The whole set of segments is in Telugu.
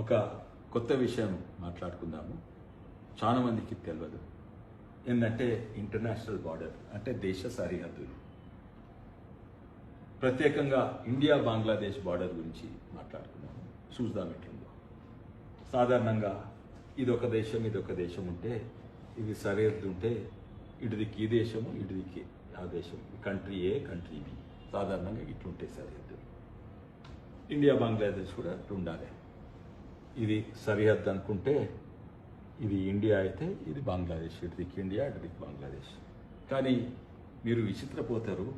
ఒక కొత్త విషయం మాట్లాడుకుందాము. చాలా మందికి తెలియదు ఏంటంటే ఇంటర్నేషనల్ బార్డర్ అంటే దేశ సరిహద్దులు. ప్రత్యేకంగా ఇండియా బంగ్లాదేశ్ బార్డర్ గురించి మాట్లాడుకున్నాము చూద్దాం ఎట్లుందో. సాధారణంగా ఇది ఒక దేశం ఇది ఒక దేశం ఉంటే ఇది సరిహద్దు ఉంటే ఇటుదికి ఈ దేశము ఇటుదికి ఆ దేశం. Country A country B. సాధారణంగా ఇట్లుంటే సరిహద్దు. ఇండియా బంగ్లాదేశ్ కూడా ఉండాలి ఇది సరిహద్దు అనుకుంటే ఇది ఇండియా అయితే ఇది బంగ్లాదేశ్ ఇటుదికి ఇండియా ఇటుదికి బంగ్లాదేశ్. కానీ మీరు విచిత్రపోతారు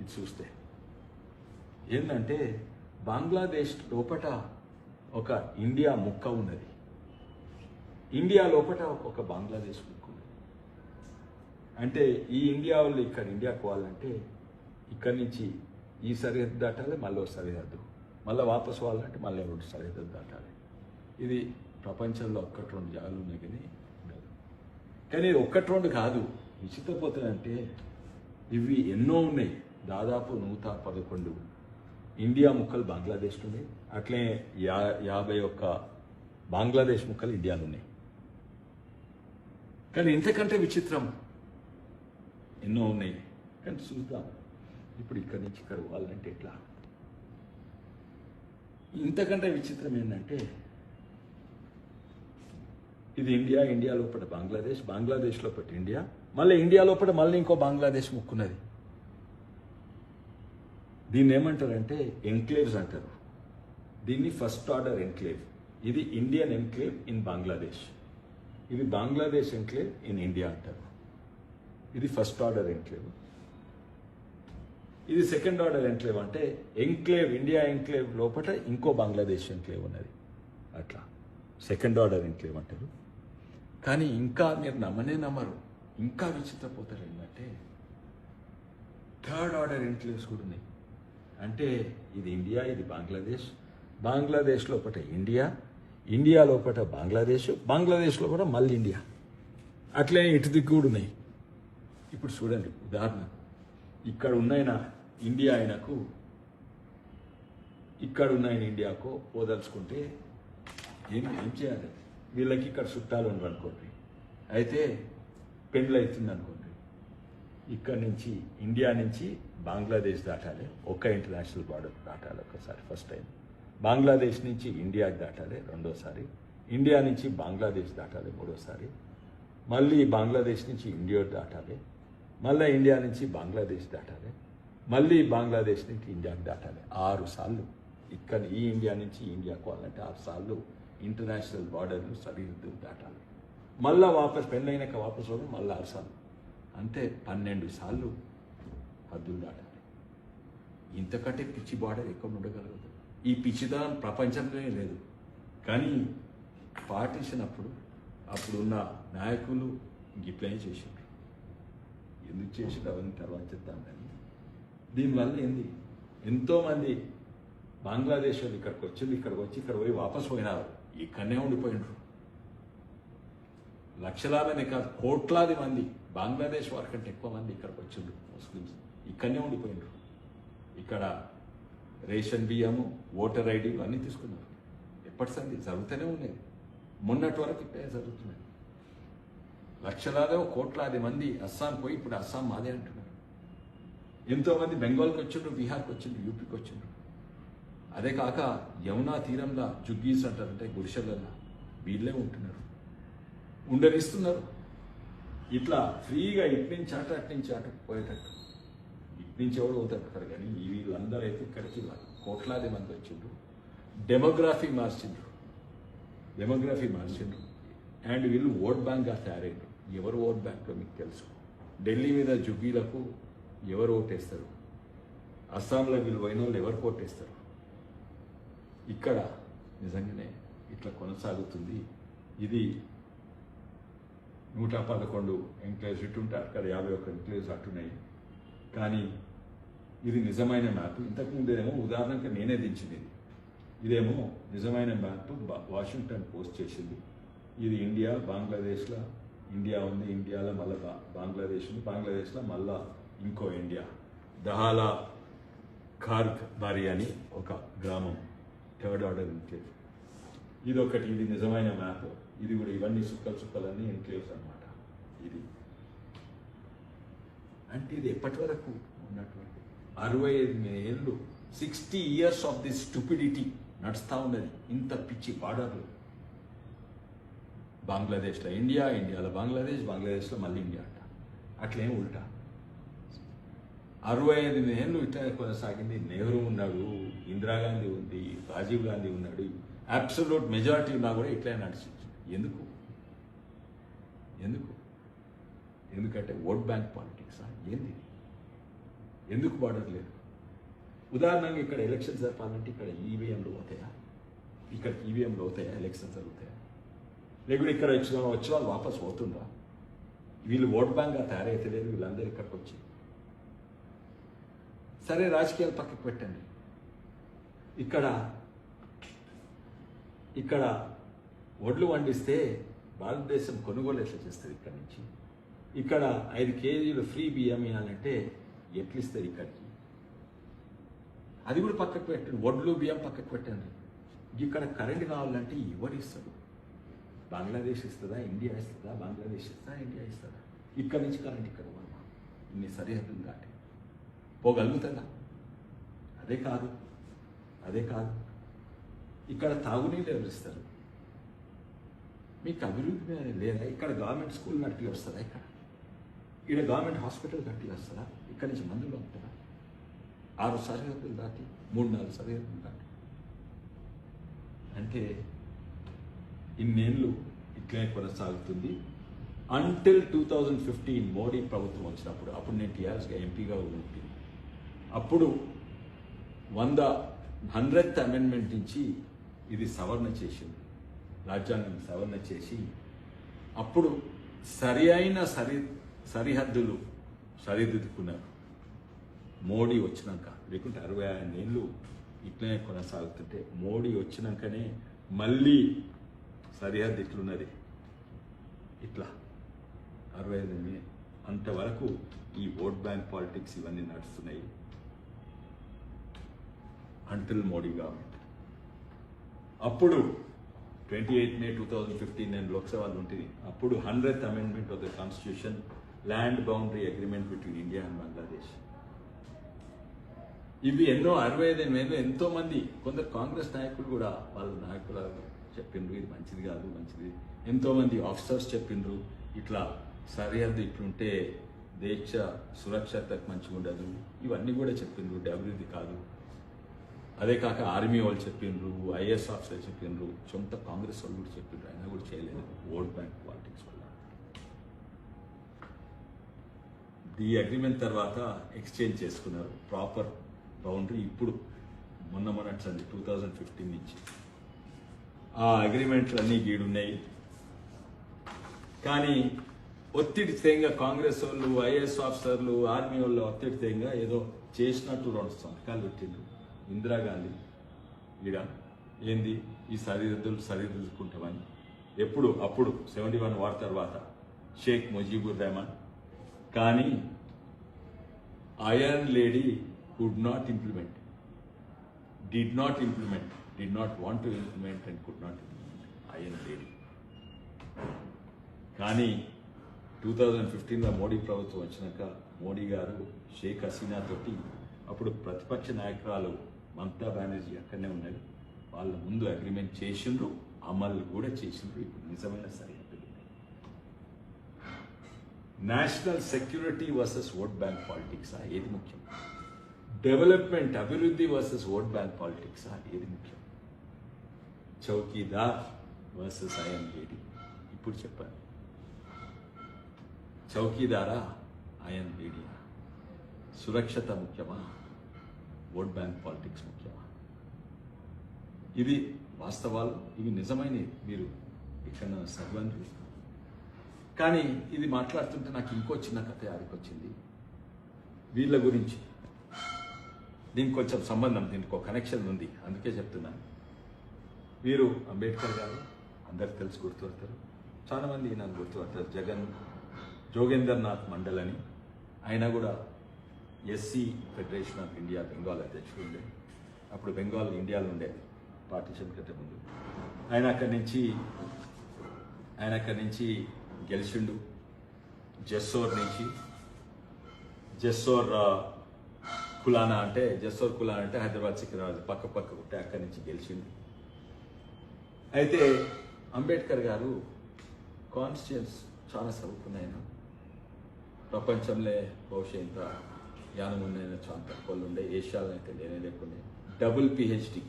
ఇది చూస్తే. ఏంటంటే బంగ్లాదేశ్ లోపట ఒక ఇండియా ముక్క ఉన్నది. ఇండియా లోపట ఒక బంగ్లాదేశ్ ముక్క ఉన్నది. అంటే ఈ ఇండియా వాళ్ళు ఇక్కడ ఇండియాకు పోవాలంటే ఇక్కడి నుంచి ఈ సరిహద్దు దాటాలి మళ్ళీ ఒక సరిహద్దు. మళ్ళీ వాపసు పోవాలంటే మళ్ళీ రెండు సరిహద్దు దాటాలి. ఇది ప్రపంచంలో ఒక్కటి రెండు జాగాలు ఉన్నాయి కానీ ఉండదు. కానీ ఇది ఒక్కటి రెండు కాదు. విచిత్రపోతుందంటే ఇవి ఎన్నో ఉన్నాయి. దాదాపు నూట పదకొండు. ఇండియా ముక్కలు బంగ్లాదేశ్లో ఉన్నాయి. అట్లే యా యాభై ఒక్క బంగ్లాదేశ్ ముక్కలు ఇండియాలో ఉన్నాయి. కానీ ఇంతకంటే విచిత్రం ఎన్నో ఉన్నాయి. కానీ చూద్దాం. ఇప్పుడు ఇక్కడి నుంచి ఇక్కడ పోవాలంటే ఎట్లా? ఇంతకంటే విచిత్రం ఏంటంటే ఇది ఇండియా ఇండియా లోపల బంగ్లాదేశ్ బంగ్లాదేశ్ లోపల ఇండియా. మళ్ళీ ఇండియా లోపల మళ్ళీ ఇంకో బంగ్లాదేశ్ ముక్కున్నది. దీన్ని ఏమంటారంటే ఎన్క్లేవ్స్ అంటారు. దీన్ని ఫస్ట్ ఆర్డర్ ఎన్క్లేవ్. ఇది ఇండియన్ ఎన్క్లేవ్ ఇన్ బంగ్లాదేశ్. ఇది బంగ్లాదేశ్ ఎన్క్లేవ్ ఇన్ ఇండియా అంటారు. ఇది ఫస్ట్ ఆర్డర్ ఎన్క్లేవ్. ఇది సెకండ్ ఆర్డర్ ఎన్క్లేవ్ అంటే ఎంక్లేవ్ ఇండియా ఎంక్లేవ్ లోపల ఇంకో బంగ్లాదేశ్ ఎంక్లేవ్ ఉన్నది. అట్లా. సెకండ్ ఆర్డర్ ఎంక్లేవ్ అంటారు. కానీ ఇంకా మీరు నమ్మనే నమ్మరు. ఇంకా విచిత్రపోతారు ఏంటంటే థర్డ్ ఆర్డర్ ఎంక్లేవ్స్ కూడా ఉన్నాయి. అంటే ఇది ఇండియా ఇది బంగ్లాదేశ్. బంగ్లాదేశ్ లోపల ఇండియా ఇండియా లోపల బంగ్లాదేశ్ బంగ్లాదేశ్ లోపల మళ్ళీ ఇండియా. అట్లే ఇటు దిక్కు కూడా ఉన్నాయి. ఇప్పుడు చూడండి ఉదాహరణ. ఇక్కడ ఉన్నాయన ఇండియా ఆయనకు ఇక్కడ ఉన్న ఇండియాకు పోదలుచుకుంటే ఏం ఏం చేయాలి? వీళ్ళకి ఇక్కడ చుట్టాలు ఉండనుకోండి అయితే పెండ్లు అవుతుంది అనుకోండి. ఇక్కడ నుంచి ఇండియా నుంచి బంగ్లాదేశ్ దాటాలి. ఒక్క ఇంటర్నేషనల్ బార్డర్ దాటాలి ఒకసారి ఫస్ట్ టైం. బంగ్లాదేశ్ నుంచి ఇండియాకి దాటాలి రెండోసారి. ఇండియా నుంచి బంగ్లాదేశ్ దాటాలి మూడోసారి. మళ్ళీ బంగ్లాదేశ్ నుంచి ఇండియా దాటాలి. మళ్ళీ ఇండియా నుంచి బంగ్లాదేశ్ దాటాలి. మళ్ళీ బంగ్లాదేశ్ నుంచి ఇండియాకి దాటాలి. ఆరు సార్లు. ఇక్కడ ఈ ఇండియా నుంచి ఇండియాకు వాళ్ళంటే ఆరు సార్లు. ఇంటర్నేషనల్ బార్డర్లు సరిహద్దులు దాటాలి మళ్ళా వాపస్ పెళ్ళైనాక వాపస్ పోవడం మళ్ళీ ఆరు అంటే పన్నెండు సార్లు హద్దులు దాటాలి ఇంతకంటే పిచ్చి బార్డర్ ఎక్కువ ఉండగలదు? ఈ పిచ్చిదనం ప్రపంచంలోనే లేదు. కానీ పార్టీషన్ అప్పుడు అప్పుడున్న నాయకులు గిట్లనే చేసిండ్రు. ఎందుకు చేసారు అవన్నీ తర్వాత చెప్తాం కానీ. దీనివల్ల ఏంది? ఎంతోమంది బంగ్లాదేశ్ వాళ్ళు ఇక్కడికి వచ్చి ఇక్కడికి వచ్చి ఇక్కడ పోయి వాపస్ పోయినారు. ఇక్కడనే ఉండిపోయిండ్రు. లక్షలాదనే కాదు కోట్లాది మంది బంగ్లాదేశ్ వారి కంటే ఎక్కువ మంది ఇక్కడికి వచ్చిండ్రు ముస్లిమ్స్. ఇక్కడనే ఉండిపోయిండ్రు. ఇక్కడ రేషన్ బియ్యము ఓటర్ ఐడీలు అన్నీ తీసుకున్నారు. ఎప్పటి సంది? జరుగుతూనే ఉన్నాయి. మొన్నటి వరకు ఇప్పుడే జరుగుతున్నాయి. లక్షలాదో కోట్లాది మంది అస్సాం పోయి ఇప్పుడు అస్సాం మాదే అంటున్నారు. ఎంతోమంది బెంగాల్కి వచ్చిండ్రు బీహార్కి వచ్చిండ్రు యూపీకి వచ్చిండ్రు. అదే కాక యమునా తీరంలో జుగ్గీస్ అంటారు అంటే గుడిసెలల్లో వీళ్ళే ఉంటున్నారు. ఉండనిస్తున్నారు. ఇట్లా ఫ్రీగా ఇటు నుంచి అటు అటు నుంచి అటు పోయేటట్టు. ఇటు నుంచి ఎవరు పోతారు కానీ వీళ్ళందరూ అయితే ఇక్కడికి కోట్లాది మంది వచ్చిండ్రు. డెమోగ్రఫీ మార్చిండ్రు. డెమోగ్రఫీ మార్చిండ్రు. అండ్ వీళ్ళు ఓట్ బ్యాంక్గా తయారైండ్రు. ఎవరు ఓట్ బ్యాంక్ మీకు తెలుసు? ఢిల్లీ మీద జుగ్గీలకు ఎవరు ఓటేస్తారు? అస్సాంలో వీళ్ళు పోయిన వాళ్ళు ఎవరు ఓటేస్తారు? ఇక్కడ నిజంగానే ఇట్లా కొనసాగుతుంది. ఇది నూట పదకొండు ఎంక్లేవ్స్ ఇటు అక్కడ యాభై ఒక్క ఎంక్లేవ్స్ అట్టున్నాయి. కానీ ఇది నిజమైన మ్యాప్. ఇంతకుముందేమో ఉదాహరణకి నేనే దించింది. ఇదేమో నిజమైన మ్యాప్ వాషింగ్టన్ పోస్ట్ చేసింది. ఇది ఇండియా బంగ్లాదేశ్లో ఇండియా ఉంది ఇండియాలో మళ్ళీ బంగ్లాదేశ్ ఉంది బంగ్లాదేశ్లో మళ్ళా ఇంకో ఇండియా. దహాలా ఖార్గ్ బారి అని ఒక గ్రామం. థర్డ్ ఆర్డర్ ఎన్క్లేవ్ ఇది ఇది నిజమైన మ్యాప్. ఇది కూడా ఇవన్నీ సుక్కలు సుక్కలన్నీ ఎన్క్లేవ్స్ అన్నమాట. ఇది. అంటే ఇది ఎప్పటి వరకు ఉన్నటువంటి? అరవై ఐదు ఏళ్ళు sixty years of the stupidity నడుస్తూ ఉన్నది ఇంత పిచ్చి బార్డర్లు బంగ్లాదేశ్లో ఇండియా ఇండియాలో బంగ్లాదేశ్ బంగ్లాదేశ్లో మళ్ళీ ఇండియా అంట. అట్లేం ఉల్టా. అరవై ఐదు ఏళ్ళు ఇట్లా కొనసాగింది నెహ్రూ ఉన్నాడు ఇందిరాగాంధీ ఉంది రాజీవ్ గాంధీ ఉన్నాడు. అబ్సల్యూట్ మెజారిటీ ఉన్నా కూడా ఇట్లా నడిచింది. ఎందుకు? ఎందుకు? ఎందుకంటే ఓట్ బ్యాంక్ పాలిటిక్స్? ఏంది? ఎందుకు వాడట్లేదు? ఉదాహరణంగా ఇక్కడ ఎలక్షన్ జరపాలంటే ఇక్కడ ఈవీఎంలు అవుతాయా ఇక్కడ ఈవీఎంలు అవుతాయా ఎలక్షన్ జరుగుతాయా? లేకుంటే ఇక్కడ వచ్చిన వచ్చిన వాళ్ళు వాపస్ పోతుండ్రా? వీళ్ళు ఓట్ బ్యాంక్గా తయారైతే లేదు వీళ్ళందరూ ఇక్కడికి వచ్చి సరే రాజకీయాలు పక్కకు పెట్టండి. ఇక్కడ ఇక్కడ వడ్లు వండిస్తే భారతదేశం కొనుగోలు ఎట్లా చేస్తుంది ఇక్కడ నుంచి. ఇక్కడ ఐదు కేజీలు ఫ్రీ బియ్యం ఇవ్వాలంటే ఎట్లిస్తారు ఇక్కడికి? అది కూడా పక్కకు పెట్టండి. వడ్లు బియ్యం పక్కకు పెట్టండి. ఇక్కడ కరెంట్ కావాలంటే ఎవరు ఇస్తారు? బంగ్లాదేశ్ ఇస్తుందా? ఇండియా ఇస్తుందా? బంగ్లాదేశ్ ఇస్తుందా? ఇండియా ఇస్తుందా? ఇక్కడ నుంచి కరెంట్ ఇక్కడ ఇన్ని సరిహద్దులు దాటి. పోగలుగుతుందా అదే కాదు అదే కాదు. ఇక్కడ తాగునీళ్ళు ఎవరిస్తారు మీకు అభివృద్ధి లేదా? ఇక్కడ గవర్నమెంట్ స్కూల్ నడిపి వస్తుందా ఇక్కడ? ఇక్కడ గవర్నమెంట్ హాస్పిటల్ కట్టి వస్తుందా ఇక్కడ నుంచి మందులు ఉంటారా ఆరు సరిహద్దులు దాటి మూడు నాలుగు సరిహద్దులు దాటి. అంటే ఇన్నేళ్ళు ఇట్లనే కొనసాగుతుంది. Until two thousand fifteen Modi ప్రభుత్వం వచ్చినప్పుడు అప్పుడు నేను టీఆర్ఎస్గా ఎంపీగా ఉంటుంది అప్పుడు వంద హండ్రెడ్ అమెండ్మెంట్ నుంచి ఇది సవరణ చేసింది. రాజ్యాంగం సవరణ చేసి అప్పుడు సరి అయిన సరి సరిహద్దులు సరిదిద్దుకున్నారు. మోడీ వచ్చినాక లేకుంటే అరవై ఐదు ఏళ్ళు ఇట్లనే కొనసాగుతుంటే మోడీ వచ్చినాకనే మళ్ళీ సరిహద్దు ఇట్లున్నది. ఇట్లా అరవై ఐదు అంతవరకు ఈ ఓట్ బ్యాంక్ పాలిటిక్స్ ఇవన్నీ నడుస్తున్నాయి. అంటిల్ మోడీ గవర్నమెంట్ అప్పుడు twenty eight May two thousand fifteen నేను లోక్సభలో ఉంటుంది అప్పుడు hundred amendment of the constitution land boundary agreement between India and Bangladesh ఇవి ఎన్నో అరవై ఐదు వేలు ఎంతో మంది కొందరు కాంగ్రెస్ నాయకులు కూడా వాళ్ళ నాయకులు చెప్పిండ్రు ఇది మంచిది కాదు మంచిది. ఎంతో మంది ఆఫీసర్స్ చెప్పిండ్రు ఇట్లా సరిహద్దు ఇట్లుంటే దేశ సురక్షతకు మంచిగా ఉండదు ఇవన్నీ కూడా చెప్పిండ్రు అభివృద్ధి కాదు. అదే కాక ఆర్మీ వాళ్ళు చెప్పిండ్రు ఐఏఎస్ ఆఫీసర్ చెప్పిండ్రు సొంత కాంగ్రెస్ వాళ్ళు కూడా చెప్పిండ్రు. అయినా కూడా చేయలేదు ఓట్ బ్యాంక్ పాలిటిక్స్ వల్ల. ఈ అగ్రిమెంట్ తర్వాత ఎక్స్చేంజ్ చేసుకున్నారు. ప్రాపర్ బౌండరీ ఇప్పుడు మొన్న మొన్నటి టూ థౌజండ్ ఫిఫ్టీన్ నుంచి. ఆ అగ్రిమెంట్లు అన్నీ గీడున్నాయి. కానీ ఒత్తిడి తేంగా కాంగ్రెస్ వాళ్ళు ఐఏఎస్ ఆఫీసర్లు ఆర్మీ వాళ్ళు ఒత్తిడి తేంగా ఏదో చేసినట్టు రెండు సంతకాలు పెట్టిండ్రు. ఇందిరాగాంధీ ఈడ ఏంది ఈ సరిహద్దులు సరిదిద్దుకుంటామని? ఎప్పుడు? అప్పుడు. సెవెంటీ వన్ వార్ తర్వాత. షేక్ ముజీబుర్ రెహమాన్. కానీ iron lady could not implement. Did not implement. Did not want to implement and could not implement. Iron lady. కానీ టూ థౌజండ్ ఫిఫ్టీన్లో మోడీ ప్రభుత్వం వచ్చినాక మోడీ గారు షేక్ హసీనా తోటి అప్పుడు ప్రతిపక్ష నాయకురాలు మమతా బెనర్జీ అక్కడనే ఉన్నారు వాళ్ళ ముందు అగ్రిమెంట్ చేసిండ్రు అమలు కూడా చేసిండ్రు. ఇప్పుడు నిజమైన సరిహద్దు national security versus vote bank politics ఏది ముఖ్యం? డెవలప్మెంట్ అభివృద్ధి వర్సెస్ ఓట్ బ్యాంక్ పాలిటిక్స్ ఏది ముఖ్యం? చౌకీదార్ వర్సెస్ ఐఎం లేడీ ఇప్పుడు చెప్పాను చౌకీదారా? ఐఎం లేడీ సురక్షత ముఖ్యమా? ఓట్ బ్యాంక్ పాలిటిక్స్ ముఖ్యమా? ఇది వాస్తవాలు ఇవి నిజమైనవి మీరు ఇక్కడ చదవండి కానీ ఇది మాట్లాడుతుంటే నాకు ఇంకో చిన్న కథ ఆడికొచ్చింది వీళ్ళ గురించి. దీనికి కొంచెం సంబంధం దీనికి ఒక కనెక్షన్ ఉంది. అందుకే చెప్తున్నాను. వీరు అంబేద్కర్ గారు అందరికి తెలిసి గుర్తుపడతారు. చాలామంది నన్ను గుర్తుపడతారు. జగన్ జోగేందర్నాథ్ మండల్ అని. ఆయన కూడా SC federation of India Bengal అధ్యక్షుడు ఉండే అప్పుడు బెంగాల్ ఇండియాలో ఉండే పార్టీషన్ కంటే ముందు. ఆయన అక్కడి నుంచి ఆయన అక్కడి నుంచి గెలిచిండు. జెస్సోర్ నుంచి. జెస్సోర్ కులానా అంటే జస్సోర్ కులానా అంటే హైదరాబాద్ సికింద్రాబాద్ పక్క పక్క ఉంటే అక్కడి నుంచి గెలిచిండు. అయితే అంబేద్కర్ గారు కాన్స్టిట్యూన్స్ చాలా చదువుకున్న ప్రపంచంలో బహుశా ఇంత జ్ఞానం ఉన్న వాళ్ళు ఉండే ఏషియాలో అయితే లేనే లేకుండే. డబుల్ పిహెచ్డి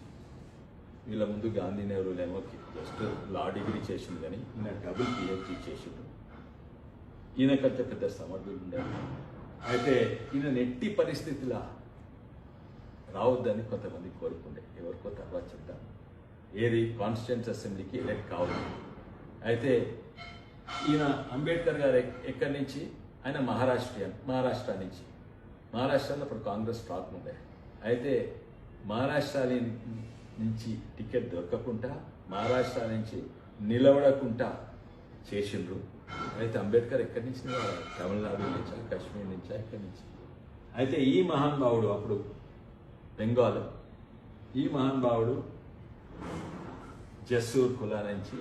వీళ్ళ ముందు గాంధీ నెహ్రూలేమో జస్ట్ లా డిగ్రీ చేసిండు కానీ ఈయన డబుల్ పిహెచ్డి చేసిండు. ఈయనకంటే పెద్ద సమర్థులు ఉండేది అయితే ఈయన నెట్టి పరిస్థితిలా రావద్దని కొంతమంది కోరుకుండే. ఎవరికో తర్వాత చెప్తాను. ఏది? కాన్స్టిట్యూన్స్ అసెంబ్లీకి ఎలక్ట్ కావాలి అయితే ఈయన అంబేద్కర్ గారు ఎక్- ఎక్కడి నుంచి? ఆయన మహారాష్ట్రియన్ మహారాష్ట్ర నుంచి. మహారాష్ట్రలో అప్పుడు కాంగ్రెస్ స్టాక్ ఉండే. అయితే మహారాష్ట్ర నుంచి టికెట్ దొరకకుండా మహారాష్ట్ర నుంచి నిలబడకుండా చేసిండ్రు. అయితే అంబేద్కర్ ఎక్కడి నుంచి తమిళనాడు నుంచా కాశ్మీర్ నుంచా ఎక్కడి నుంచి? అయితే ఈ మహానుభావుడు అప్పుడు బెంగాల్. ఈ మహానుభావుడు జస్సూర్ కులా నుంచి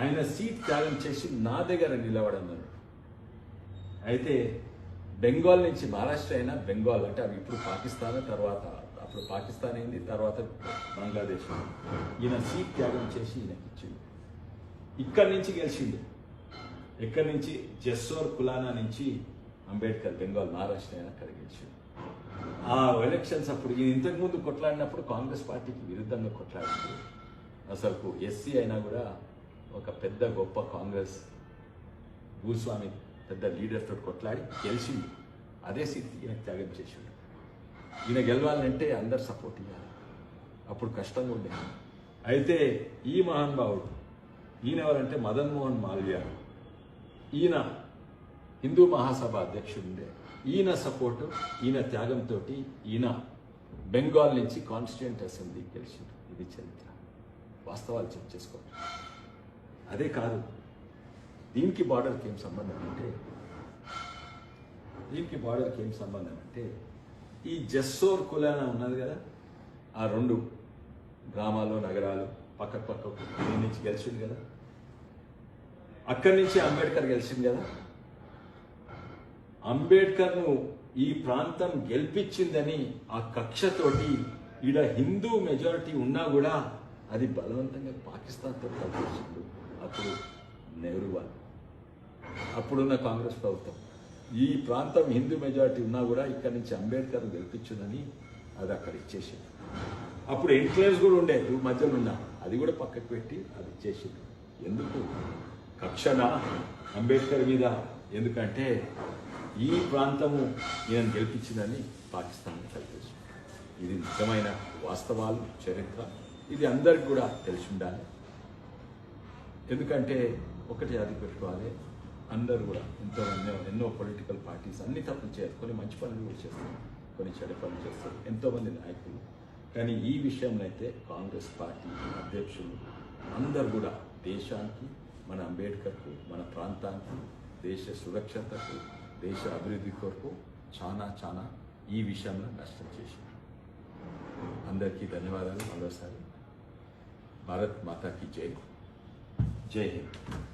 ఆయన సీట్ త్యాగం చేసి నా దగ్గర నిలబడన్నాడు అయితే బెంగాల్ నుంచి మహారాష్ట్ర అయినా బెంగాల్ అంటే అవి ఇప్పుడు పాకిస్తాన్ తర్వాత అప్పుడు పాకిస్తాన్ అయింది తర్వాత బంగ్లాదేశ్. ఈయన సీట్ త్యాగం చేసి ఈయనకి ఇచ్చింది ఇక్కడి నుంచి గెలిచిండు. ఎక్కడి నుంచి? జస్సోర్ కులానా నుంచి అంబేద్కర్ బెంగాల్ మహారాష్ట్ర అయినా అక్కడ గెలిచిండు. ఆ ఎలక్షన్స్ అప్పుడు ఈయన ఇంతకుముందు కొట్లాడినప్పుడు కాంగ్రెస్ పార్టీకి విరుద్ధంగా కొట్లాడింది అసలు ఎస్సీ అయినా కూడా ఒక పెద్ద గొప్ప కాంగ్రెస్ భూస్వామి పెద్ద లీడర్తో కొట్లాడి గెలిచింది అదే స్థితి ఈయన త్యాగం చేసిండు. ఈయన గెలవాలంటే అందరు సపోర్ట్ ఇవ్వాలి అప్పుడు కష్టంగా ఉండేది అయితే ఈ మహానుభావుడు ఈయన ఎవరంటే మదన్ మోహన్ మాల్వ్య. ఈయన హిందూ మహాసభ అధ్యక్షుడు ఉండే ఈయన సపోర్టు ఈయన త్యాగంతో ఈయన బెంగాల్ నుంచి కాన్స్టిట్యూంట్ అసెంబ్లీ గెలిచిండు. ఇది చరిత్ర. వాస్తవాలు చెక్ చేసుకోండి అదే కాదు దీనికి బార్డర్కి ఏం సంబంధం అంటే దీనికి బార్డర్కి ఏం సంబంధం అంటే ఈ జస్సోర్ కులాన ఉన్నది కదా ఆ రెండు గ్రామాలు నగరాలు పక్క పక్క దీని నుంచి గెలిచింది కదా. అక్కడి నుంచి అంబేద్కర్ గెలిచింది కదా. అంబేద్కర్ను ఈ ప్రాంతం గెలిపించిందని ఆ కక్షతోటి ఈడ హిందూ మెజారిటీ ఉన్నా కూడా అది బలవంతంగా పాకిస్తాన్తో కలిపి అప్పుడు నెహ్రూ వాళ్ళు. అప్పుడున్న కాంగ్రెస్ ప్రభుత్వం. ఈ ప్రాంతం హిందూ మెజారిటీ ఉన్నా కూడా ఇక్కడి నుంచి అంబేద్కర్ గెలిపించునని అది అక్కడ ఇచ్చేసింది. అప్పుడు ఎన్క్లేవ్స్ కూడా ఉండే మధ్యలో ఉన్నా. అది కూడా పక్కకు పెట్టి అది ఇచ్చేసింది. ఎందుకు? కక్షణ అంబేద్కర్ మీద ఎందుకంటే ఈ ప్రాంతము నేను గెలిపించిందని పాకిస్తాన్ కలిపేసి ఇది నిజమైన వాస్తవాలు చరిత్ర. ఇది అందరికి కూడా తెలిసి ఉండాలి. ఎందుకంటే ఒకటి అది పెట్టుకోవాలి. అందరూ కూడా ఎంతో ఎన్నో ఎన్నో పొలిటికల్ పార్టీస్ అన్ని తప్పులు చేయరు కొన్ని మంచి పనులు కూడా చేస్తారు. కొన్ని చెడు పనులు చేస్తారు. ఎంతోమంది నాయకులు. కానీ ఈ విషయంలో అయితే కాంగ్రెస్ పార్టీ అధ్యక్షులు అందరు కూడా దేశానికి మన అంబేద్కర్కు మన ప్రాంతానికి దేశ సురక్షతకు దేశ అభివృద్ధి కొరకు చాలా చాలా ఈ విషయంలో నష్టం చేశారు. అందరికీ ధన్యవాదాలు మరోసారి. భారత్ మాతాకి జై. జై హింద్.